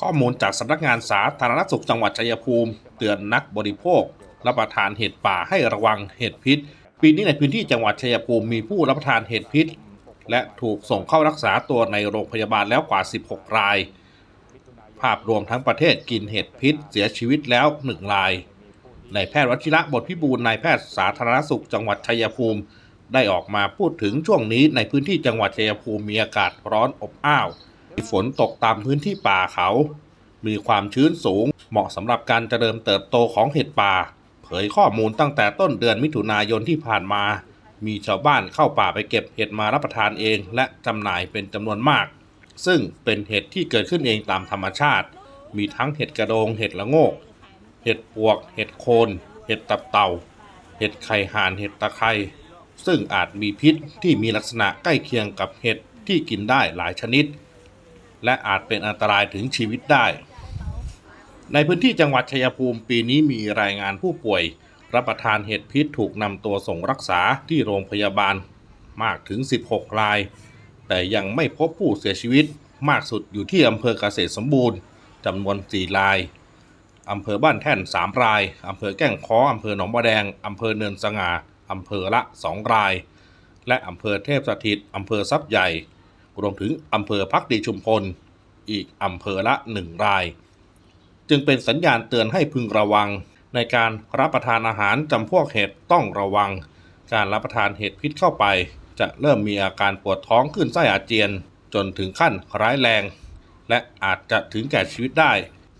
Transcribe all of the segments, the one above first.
ข้อมูลจากสำนักงานสาธารณสุขจังหวัดชัยภูมิ เตือนนักบริโภค รับประทานเห็ดป่าให้ระวังเห็ดพิษ ปีนี้ในพื้นที่จังหวัดชัยภูมิมีผู้รับประทานเห็ดพิษ และถูกส่งเข้ารักษาตัวในโรงพยาบาลแล้วกว่า 16 ราย ภาพรวมทั้งประเทศกินเห็ดพิษ เสียชีวิตแล้ว1รายนายแพทย์วชิระบทพิบูลนายแพทย์สาธารณสุขจังหวัดชัยภูมิ ได้ออกมาพูดถึงช่วงนี้ในพื้นที่จังหวัดชัยภูมิมีอากาศร้อนอบอ้าว ฝนตกตามพื้นที่ป่าเขา มีความชื้นสูง เหมาะสำหรับการเจริญเติบโตของเห็ดป่า เผยข้อมูลตั้งแต่ต้นเดือนมิถุนายนที่ผ่านมา มีชาวบ้านเข้าป่าไปเก็บเห็ดมารับประทานเอง และจำหน่ายเป็นจำนวนมาก ซึ่งเป็นเห็ดที่เกิดขึ้นเองตามธรรมชาติ มีทั้งเห็ดกระโดง เห็ดละโงก เห็ดปวก เห็ดโคน เห็ดตับเต่า เห็ดไข่ห่าน เห็ดตะไคร้ซึ่งอาจมีพิษที่มีลักษณะใกล้เคียงกับเห็ดที่กินได้หลายชนิด และอาจเป็นอันตรายถึงชีวิตได้ ในพื้นที่จังหวัดชัยภูมิปีนี้มีรายงานผู้ป่วย รับประทานเห็ดพิษถูกนำตัวส่งรักษาที่โรงพยาบาลมากถึง 16 ราย แต่ยังไม่พบผู้เสียชีวิตมากสุดอยู่ที่อำเภอเกษตรสมบูรณ์จำนวน 4 รายอำเภอบ้านแท่น 3 รายอำเภอแก้งค้ออำเภอหนองบัวแดงอำเภอเนินสง่าอำเภอละ 2 ราย และอำเภอเทพสถิตอำเภอทรัพย์ใหญ่ รวมถึงอำเภอพักดีชุมพล อีกอำเภอละ1ราย จึงเป็นสัญญาณเตือนให้พึงระวัง ในการรับประทานอาหารจำพวกเห็ดต้องระวัง การรับประทานเห็ดพิษเข้าไป จะเริ่มมีอาการปวดท้องขึ้นไส้อาเจียน จนถึงขั้นร้ายแรง และอาจจะถึงแก่ชีวิตได้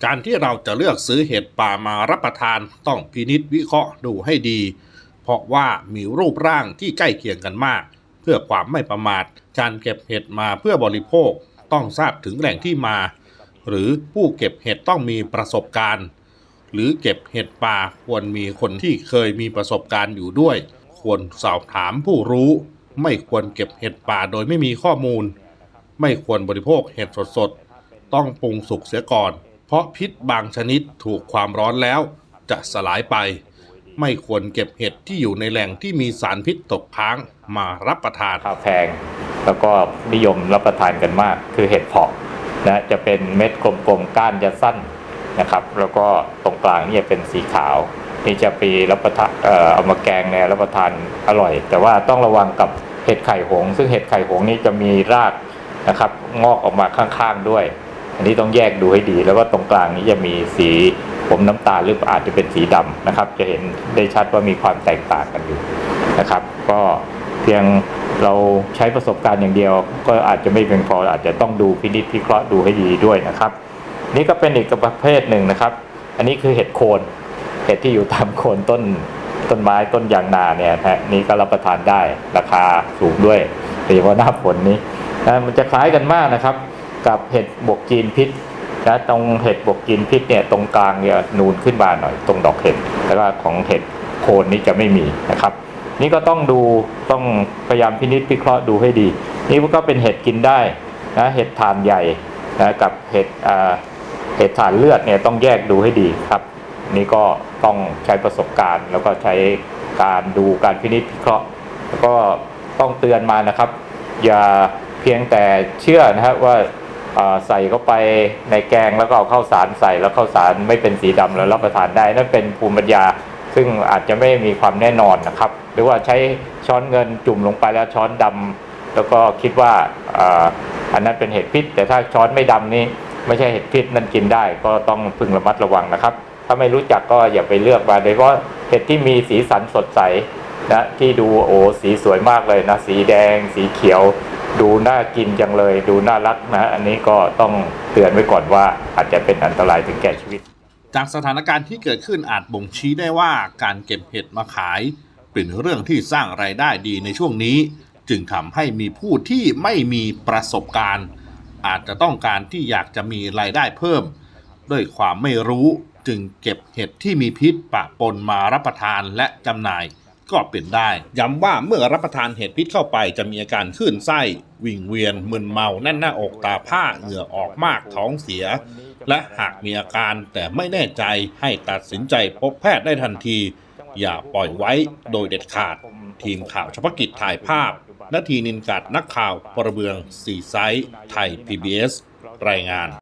การที่เราจะเลือกซื้อเห็ดป่ามารับประทานต้องพินิษวิเคราะห์ดูให้ดี เพราะว่ามีรูปร่างที่ใกล้เคียงกันมาก เพื่อความไม่ประมาท การเก็บเห็ดมาเพื่อบริโภคต้องทราบถึงแหล่งที่มา หรือผู้เก็บเห็ดต้องมีประสบการณ์ หรือเก็บเห็ดป่าควรมีคนที่เคยมีประสบการณ์อยู่ด้วย ควรสอบถามผู้รู้ ไม่ควรเก็บเห็ดป่าโดยไม่มีข้อมูล ไม่ควรบริโภคเห็ดสดๆ ต้องปรุงสุกเสียก่อน เพราะพิษบางชนิดถูกความร้อนแล้วจะสลายไป ไม่ควรเก็บเห็ดที่อยู่ในแหล่งที่มีสารพิษตกค้างมารับประทานราคาแพง แล้วก็นิยมรับประทานกันมาก คือเห็ดเผาะนะจะเป็นเม็ดกลมๆก้านจะสั้นนะครับ แล้วก็ตรงกลางนี่จะเป็นสีขาวนี่จะปีรับประทานเอามาแกงเนี่ยรับประทานอร่อย แต่ว่าต้องระวังกับเห็ดไข่หง ซึ่งเห็ดไข่หงนี่จะมีรากนะครับงอกออกมาข้างๆด้วย อันนี้ต้องแยกดูให้ดี แล้วก็ตรงกลางนี้จะมีสีผมน้ำตาลหรืออาจจะเป็นสีดำนะครับ จะเห็นได้ชัดว่ามีความแตกต่างกันอยู่นะครับ ก็เพียง เราใช้ประสบการณ์อย่างเดียว ก็อาจจะไม่เพียงพออาจจะต้องดูพินิจพิเคราะห์ดูให้ดีด้วยนะครับ นี่ก็เป็นอีกประเภทหนึ่งนะครับ อันนี้คือเห็ดโคนเห็ดที่อยู่ตามโคนต้นต้นไม้ต้นยางนาเนี่ยฮะนี่ก็รับประทานได้ราคาสูงด้วยโดยเฉพาะหน้าฝนนี้นะมันจะคล้ายกันมากนะครับ กับเห็ดบวกจีนพิษนะตรงเห็ดบวกจีนพิษเนี่ยตรงกลางเนี่ยนูนขึ้นมาหน่อย ตรงดอกเห็ดแล้วก็ของเห็ดโคนนี่จะไม่มีนะครับ นี่ก็ต้องดูต้องพยายามพินิจพิเคราะห์ดูให้ดี นี่ก็เป็นเห็ดกินได้นะเห็ดทานใหญ่นะกับเห็ดเห็ดทานเลือดเนี่ยต้องแยกดูให้ดีครับนี่ก็ต้องใช้ประสบการณ์ แล้วก็ใช้การดูการพินิจพิเคราะห์ แล้วก็ต้องเตือนมานะครับ อย่าเพียงแต่เชื่อนะครับว่าใส่เข้าไปในแกงแล้วก็เอาข้าวสารใส่แล้วข้าวสารไม่เป็นสีดำแล้วรับประทานได้นั่นเป็นภูมิปัญญา ซึ่งอาจจะไม่มีความแน่นอนนะครับ หรือว่าใช้ช้อนเงินจุ่มลงไปแล้วช้อนดำแล้วก็คิดว่าอันนั้นเป็นเห็ดพิษ แต่ถ้าช้อนไม่ดำนี่ไม่ใช่เห็ดพิษนั่นกินได้ก็ต้องพึงระมัดระวังนะครับ ถ้าไม่รู้จักก็อย่าไปเลือกมาโดยเฉพาะเห็ดที่มีสีสันสดใสนะที่ดูโอ้สีสวยมากเลยนะสีแดง สีเขียว ดูน่ากินจังเลย ดูน่ารักนะ อันนี้ก็ต้องเตือนไว้ก่อนว่าอาจจะเป็นอันตรายถึงแก่ชีวิต จากสถานการณ์ที่เกิดขึ้นอาจบ่งชี้ได้ว่าการเก็บเห็ดมาขาย เป็นเรื่องที่สร้างไรายได้ดีในช่วงนี้ จึงทำให้มีผู้ที่ไม่มีประสบการณ์ อาจจะต้องการที่อยากจะมีรายได้เพิ่ม ด้วยความไม่รู้จึงเก็บเห็ดที่มีพิษปะปนมารับประทานและจำหน่ายก็เป็นได้ ย้ำว่าเมื่อรับประทานเห็ดพิษเข้าไปจะมีอาการคลื่นไส้ วิงเวียนมึนเมาแน่นหน้าอกตาผ้าเหงื่อออกมากท้องเสีย และหากมีอาการแต่ไม่แน่ใจให้ตัดสินใจพบแพทย์ได้ทันที อย่าปล่อยไว้โดยเด็ดขาด ทีมข่าวเฉพาะกิจถ่ายภาพนาทีนินกัดนักข่าวประเบืองสีไซส์ไทย PBS รายงาน